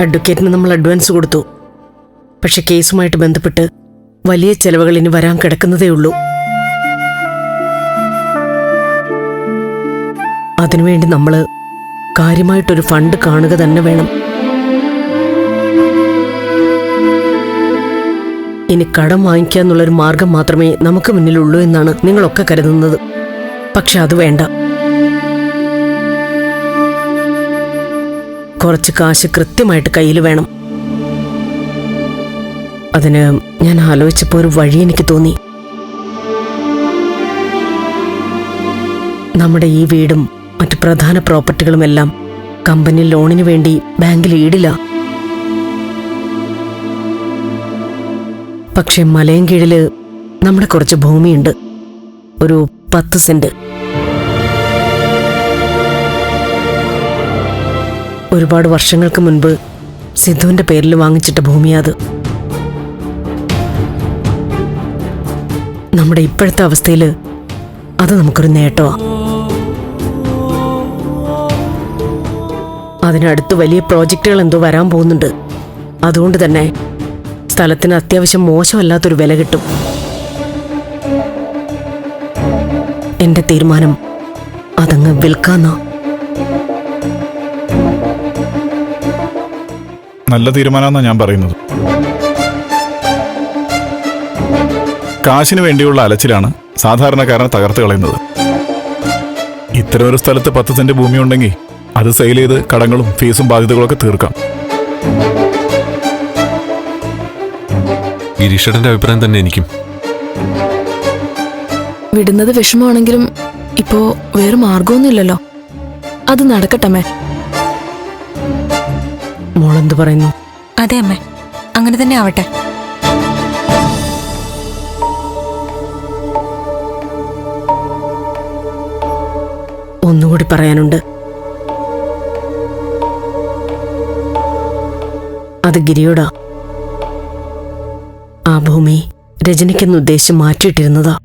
അഡ്വക്കേറ്റിന് നമ്മൾ അഡ്വാൻസ് കൊടുത്തു. പക്ഷെ കേസുമായിട്ട് ബന്ധപ്പെട്ട് വലിയ ചെലവുകൾ ഇനി വരാൻ കിടക്കുന്നതേ ഉള്ളൂ. അതിനുവേണ്ടി നമ്മൾ കാര്യമായിട്ടൊരു ഫണ്ട് കാണുക തന്നെ വേണം. ഇനി കടം വാങ്ങിക്കുക എന്നുള്ളൊരു മാർഗം മാത്രമേ നമുക്ക് മുന്നിലുള്ളൂ എന്നാണ് നിങ്ങളൊക്കെ കരുതുന്നത്. പക്ഷെ അത് വേണ്ട. കുറച്ച് കാശ് കൃത്യമായിട്ട് കയ്യിൽ വേണം. അതിന് ഞാൻ ആലോചിച്ചപ്പോൾ ഒരു വഴി എനിക്ക് തോന്നി. നമ്മുടെ ഈ വീടും മറ്റു പ്രധാന പ്രോപ്പർട്ടികളുമെല്ലാം കമ്പനി ലോണിന് വേണ്ടി ബാങ്കിൽ ഈടില്ല. പക്ഷെ മലയും കീഴിൽ നമ്മുടെ കുറച്ച് ഭൂമിയുണ്ട്. ഒരു പത്ത് സെന്റ്. ഒരുപാട് വർഷങ്ങൾക്ക് മുൻപ് സിദ്ധുവിന്റെ പേരിൽ വാങ്ങിച്ചിട്ട ഭൂമിയാത് നമ്മുടെ ഇപ്പോഴത്തെ അവസ്ഥയിൽ അത് നമുക്കൊരു നേട്ടമാണ് അതിനടുത്ത് വലിയ പ്രോജക്റ്റുകൾ എന്തോ വരാൻ പോകുന്നുണ്ട്. അതുകൊണ്ട് തന്നെ സ്ഥലത്തിന് അത്യാവശ്യം മോശമല്ലാത്തൊരു വില കിട്ടും. എന്റെ തീരുമാനം അതങ്ങ് വിൽക്കാന്നാ. നല്ല തീരുമാനമെന്നാണ് ഞാൻ പറയുന്നത്. കാശിന് വേണ്ടിയുള്ള അലച്ചിലാണ് സാധാരണക്കാരനെ തകർത്ത് കളയുന്നത്. ഇത്തരം ഒരു സ്ഥലത്ത് പത്ത് സെന്റ് ഭൂമി ഉണ്ടെങ്കിൽ അത് സെയിൽ ചെയ്ത് കടങ്ങളും ഫീസും ബാധ്യതകളൊക്കെ തീർക്കാം. ഗിരീഷേട്ടന്റെ അഭിപ്രായം തന്നെ എനിക്കും. വിടുന്നത് വിഷമമാണെങ്കിലും ഇപ്പോ വേറെ മാർഗമൊന്നുമില്ലല്ലോ അത് നടക്കട്ടമ്മേ മോളെന്ത് പറയുന്നു? അതെ അമ്മേ അങ്ങനെ തന്നെ ആവട്ടെ. ഒന്നുകൂടി പറയാനുണ്ട്. അത് ഗിരിയോടാ. ആ ഭൂമി രജനിക്കെന്ന് ഉദ്ദേശം മാറ്റിയിട്ടിരുന്നതാ.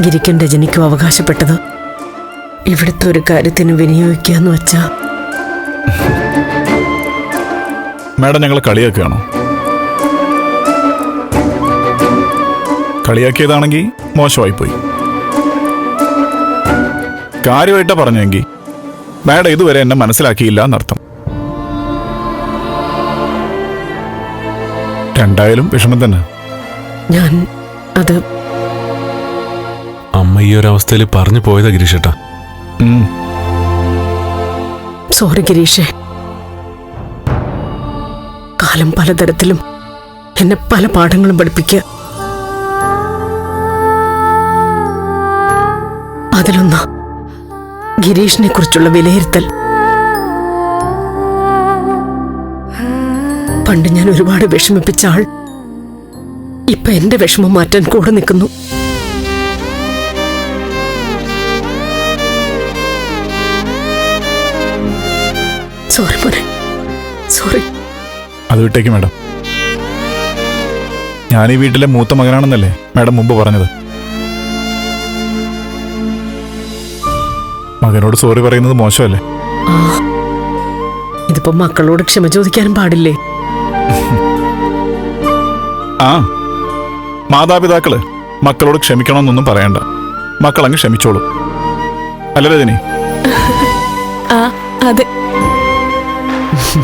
ഗിരിക്കും രജനിക്കും അവകാശപ്പെട്ടത് ഇവിടുത്തെ ഒരു കാര്യത്തിന് വിനിയോഗിക്കുക എന്ന് വെച്ചാ. മാഡം ഞങ്ങളെ കളിയാക്കുകയാണോ? കളിയാക്കിയതാണെങ്കിൽ മോശമായിപ്പോയി. കാര്യമായിട്ടാ പറഞ്ഞെങ്കിൽ മാഡം ഇതുവരെ എന്നെ മനസ്സിലാക്കിയില്ല എന്നർത്ഥം രണ്ടായാലും വിഷമം തന്നെ. ഞാൻ അത് അമ്മ ഈ ഒരവസ്ഥയിൽ അവസ്ഥയിൽ പറഞ്ഞു പോയതാ ഗിരീഷേട്ടാ. സോറി ഗിരീഷേ. കാലം പലതരത്തിലും എന്നെ പല പാഠങ്ങളും പഠിപ്പിക്കുക. അതിലൊന്ന് ഗിരീഷിനെ കുറിച്ചുള്ള വിലയിരുത്തൽ. പണ്ട് ഞാൻ ഒരുപാട് വിഷമിപ്പിച്ച ആൾ ഇപ്പൊ എന്റെ വിഷമം മാറ്റാൻ കൂടെ നിൽക്കുന്നു. സോറി മോനെ. സോറി. അത് വിട്ടേക്ക് മാഡം. ഞാൻ ഈ വീട്ടിലെ മൂത്ത മകനാണെന്നല്ലേ മാഡം മുമ്പ് പറഞ്ഞത്. മകനോട് സോറി പറയുന്നത് മോശമല്ലേ? ഇതിപ്പോ മക്കളോട് ക്ഷമ ചോദിക്കാനും പാടില്ലേ? ആ മാതാപിതാക്കൾ മക്കളോട് ക്ഷമിക്കണമെന്നൊന്നും പറയണ്ട. മക്കളങ്ങ് ക്ഷമിച്ചോളൂ. അല്ല രജനി ആ അതെ.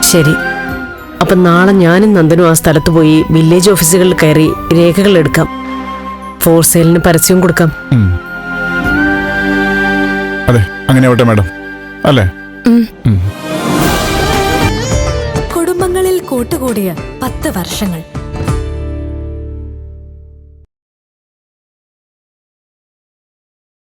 ശരി. അപ്പൊ നാളെ ഞാനും നന്ദനും ആ സ്ഥലത്ത് പോയി വില്ലേജ് ഓഫീസുകളിൽ കയറി രേഖകൾ എടുക്കാം. ഫോർ സെയിലിന് പരസ്യം കൊടുക്കാം. അതെ അങ്ങനെ ആവട്ടെ മാഡം. അല്ലേ? കുടുംബങ്ങളിൽ കൂട്ടുകൂടിയ പത്ത് വർഷങ്ങൾ.